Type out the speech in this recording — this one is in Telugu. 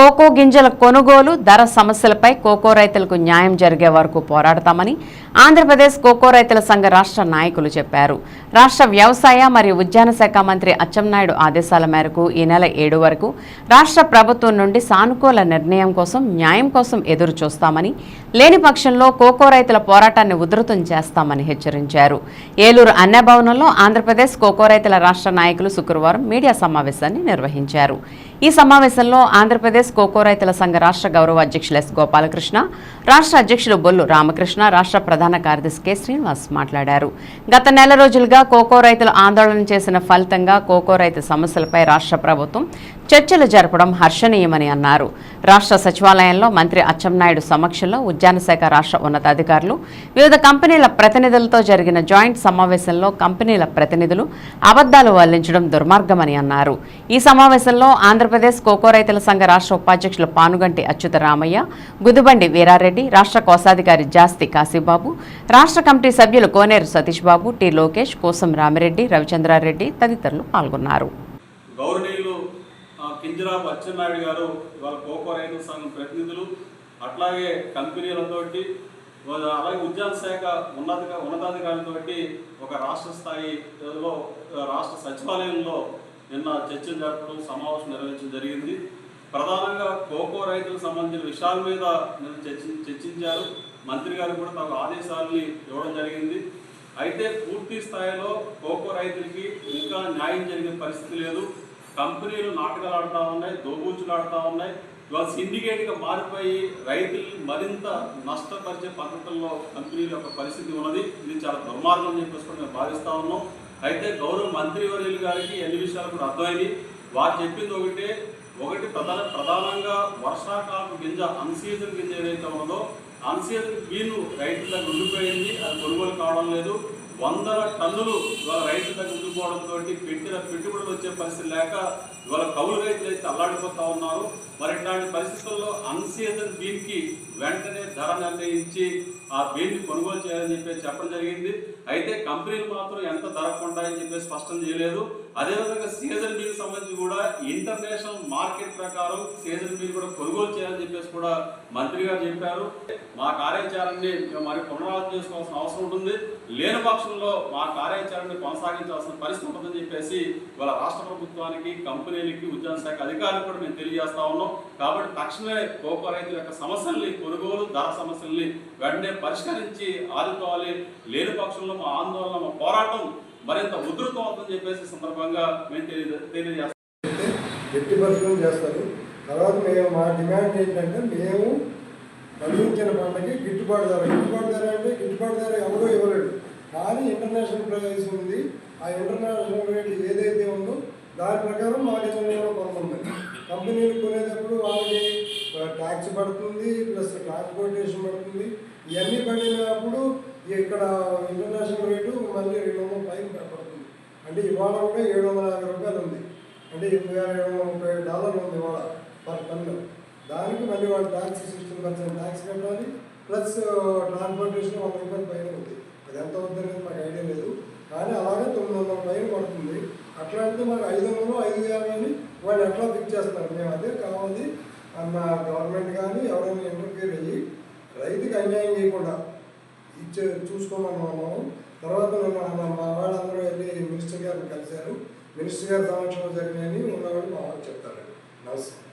కోకో గింజల కొనుగోలు ధర సమస్యలపై కోకో రైతులకు న్యాయం జరిగే వరకు పోరాడతామని ఆంధ్రప్రదేశ్ కోకో రైతుల సంఘ రాష్ట్ర నాయకులు చెప్పారు. రాష్ట్ర వ్యవసాయ మరియు ఉద్యాన శాఖ మంత్రి అచ్చెన్నాయుడు ఆదేశాల మేరకు ఈ నెల ఏడు వరకు రాష్ట్ర ప్రభుత్వం నుండి సానుకూల నిర్ణయం కోసం న్యాయం కోసం ఎదురు చూస్తామని లేని పక్షంలో కోకో రైతుల పోరాటాన్ని ఉధృతం చేస్తామని హెచ్చరించారు. ఏలూరు అన్నభవనంలో ఆంధ్రప్రదేశ్ కోకో రైతుల రాష్ట్ర నాయకులు శుక్రవారం మీడియా సమావేశాన్ని నిర్వహించారు. ఈ సమావేశంలో ఆంధ్రప్రదేశ్ కోకో రైతుల సంఘ రాష్ట్ర గౌరవ అధ్యక్షులు ఎస్ గోపాలకృష్ణ రాష్ట్ర అధ్యక్షులు బొల్లు రామకృష్ణ రాష్ట్ర ప్రధాన కార్యదర్శి కె శ్రీనివాస్ మాట్లాడారు. గత నెల రోజులుగా కోకో రైతులు ఆందోళన చేసిన ఫలితంగా కోకో రైతు సమస్యలపై రాష్ట్ర ప్రభుత్వం చర్చలు జరపడం హర్షణీయమని అన్నారు. రాష్ట్ర సచివాలయంలో మంత్రి అచ్చెన్నాయుడు సమక్షంలో ఉద్యాన శాఖ రాష్ట్ర ఉన్నతాధికారులు వివిధ కంపెనీల ప్రతినిధులతో జరిగిన జాయింట్ సమావేశంలో కంపెనీల ప్రతినిధులు అబద్దాలు వల్లించడం దుర్మార్గమని అన్నారు. ఈ సమావేశంలో ఆంధ్రప్రదేశ్ కోకో రైతుల సంఘ రాష్ట్ర ఉపాధ్యక్షులు పానుగంటి అచ్యుత రామయ్య గుదుబండి వీరారెడ్డి రాష్ట్ర కోశాధికారి జాస్తి కాశీబాబు రాష్ట్ర కమిటీ సభ్యులు కోనేరు సతీష్ బాబు టి లోకేష్ కోసం రామిరెడ్డి రవిచంద్రారెడ్డి తదితరులు పాల్గొన్నారు. గౌరవనీయులు కింజరాపు అచ్చెన్నాయుడు గారు ఇవాళ కోకో రైతు సంఘం ప్రతినిధులు అట్లాగే కంపెనీలతోటి అలాగే ఉద్యాన శాఖ ఉన్నత ఉన్నతాధికారులతోటి ఒక రాష్ట్ర స్థాయిలో రాష్ట్ర సచివాలయంలో నిన్న చర్చలు జరపడం సమావేశం నిర్వహించడం జరిగింది. ప్రధానంగా కోకో రైతులకు సంబంధించిన విషయాల మీద నిన్న చర్చి చర్చించారు. మంత్రి గారు కూడా తమ ఆదేశాలని ఇవ్వడం జరిగింది. అయితే పూర్తి స్థాయిలో కోకో రైతులకి ఇంకా న్యాయం జరిగే పరిస్థితి లేదు. కంపెనీలు నాటకాలు ఆడుతూ ఉన్నాయి దోబూచులు ఆడుతూ ఉన్నాయి. ఇవాళ సిండికేట్గా మారిపోయి రైతుల్ని మరింత నష్టపరిచే పద్ధతుల్లో కంపెనీల యొక్క పరిస్థితి ఉన్నది. ఇది చాలా దుర్మార్గం అని చెప్పేసి కూడా మేము భావిస్తా ఉన్నాం. అయితే గౌరవ మంత్రివర్యులు గారికి ఎన్ని విషయాలు కూడా అర్థమైంది. వారు చెప్పింది ఒకటే ఒకటి ప్రధాన ప్రధానంగా వర్షాకాలపు గింజ అన్సీజన్ గింజ ఏదైతే ఉందో అన్సీజన్ బీను రైతుల దగ్గర ఉండిపోయింది అది కొనుగోలు కావడం లేదు. వందల టన్నులు ఇవాళ రైతుల దగ్గర ఉండిపోవడంతో పెట్టిన పెట్టుబడులు వచ్చే పరిస్థితి లేక ఇవాళ కౌలు రైతులు అయితే అల్లాడిపోతా ఉన్నారు. మరి ఇట్లాంటి పరిస్థితుల్లో అన్సీజన్ బీన్కి వెంటనే ధర నిర్ణయించి ఆ బీన్ని కొనుగోలు చేయాలని చెప్పేసి చెప్పడం జరిగింది. అయితే కంపెనీలు మాత్రం ఎంత ధర కొంటాయని చెప్పేసి స్పష్టం చేయలేదు. అదేవిధంగా సీజన్ బీన్ సంబంధించి కూడా ఇంటర్నేషనల్ మార్కెట్ ప్రకారం సీజన్ బీన్ కూడా కొనుగోలు కూడా మంత్రి గారు చెప్పారు. మా కార్యాచరణని మరి పునరావృతం చేసుకోవాల్సిన అవసరం ఉంటుంది. లేని పక్షంలో మా కార్యాచరణని కొనసాగించాల్సిన పరిస్థితి ఉంటుందని చెప్పేసి ఇవాళ రాష్ట్ర ప్రభుత్వానికి కంపెనీలకి ఉద్యాన శాఖ అధికారులకు కూడా మేము తెలియజేస్తా ఉన్నాం. కాబట్టి తక్షణమే కోకో రైతుల యొక్క సమస్యల్ని కొనుగోలు ధర సమస్యల్ని వెంటనే పరిష్కరించి ఆదుకోవాలి. లేని పక్షంలో మా ఆందోళన మా పోరాటం మరింత ఉధృతం అవుతుందని చెప్పేసి సందర్భంగా మేము తెలియజేస్తాం చేస్తారు. తర్వాత మేము మా డిమాండ్ ఏంటంటే మేము పండించిన పంటకి గిట్టుబాటు ధర. గిట్టుబాటు ధర అంటే గిట్టుబాటు ధర ఎవరో ఇవ్వలేడు కానీ ఇంటర్నేషనల్ ప్రైస్ ఉంది. ఆ ఇంటర్నేషనల్ రేట్ ఏదైతే ఉందో దాని ప్రకారం మా డిమాండ్ కొనుక్కుంది కంపెనీలు కొనేటప్పుడు వాళ్ళకి ట్యాక్స్ పడుతుంది ప్లస్ ట్రాన్స్పోర్టేషన్ పడుతుంది. ఇవన్నీ పడినప్పుడు ఇక్కడ ఇంటర్నేషనల్ రేటు మళ్ళీ రెండు వందల పైన పడుతుంది అంటే ఇవాళ కూడా ఏడు వందల యాభై రూపాయలు ఉంది. అంటే ఇప్పుడు ఏడు వందల ముప్పై డాలర్లు ఉంది ఇవాళ. పర్ టన్ను దానికి మళ్ళీ వాళ్ళు ట్యాక్స్ సిక్స్టీన్ పర్సెంట్ ట్యాక్స్ కట్టాలి ప్లస్ ట్రాన్స్పోర్టేషన్ వంద రూపాయల పైన ఉంది. అది ఎంత అవుతుందనేది మాకు ఐడియా లేదు. కానీ అలాగే తొమ్మిది వందల పైన పడుతుంది. అట్లాంటిది మాకు ఐదు వందలు ఐదు యాభై అని వాళ్ళు ఎట్లా ఫిక్స్ చేస్తారు? మేము అదే కావాలి అన్న గవర్నమెంట్ కానీ ఎవరైనా ఇంటర్ఫీర్ అయ్యి రైతుకి అన్యాయం చేయకుండా ఇచ్చే చూసుకోమన్నాము తర్వాత నిన్న మా- మా వాళ్ళందరూ వెళ్ళి మినిస్టర్ గారిని కలిశారు. మినిస్టర్ గారి సమక్షంలో జరిగినాయని ఉన్నవాళ్ళు మా వాళ్ళు చెప్తారు. నమస్తే.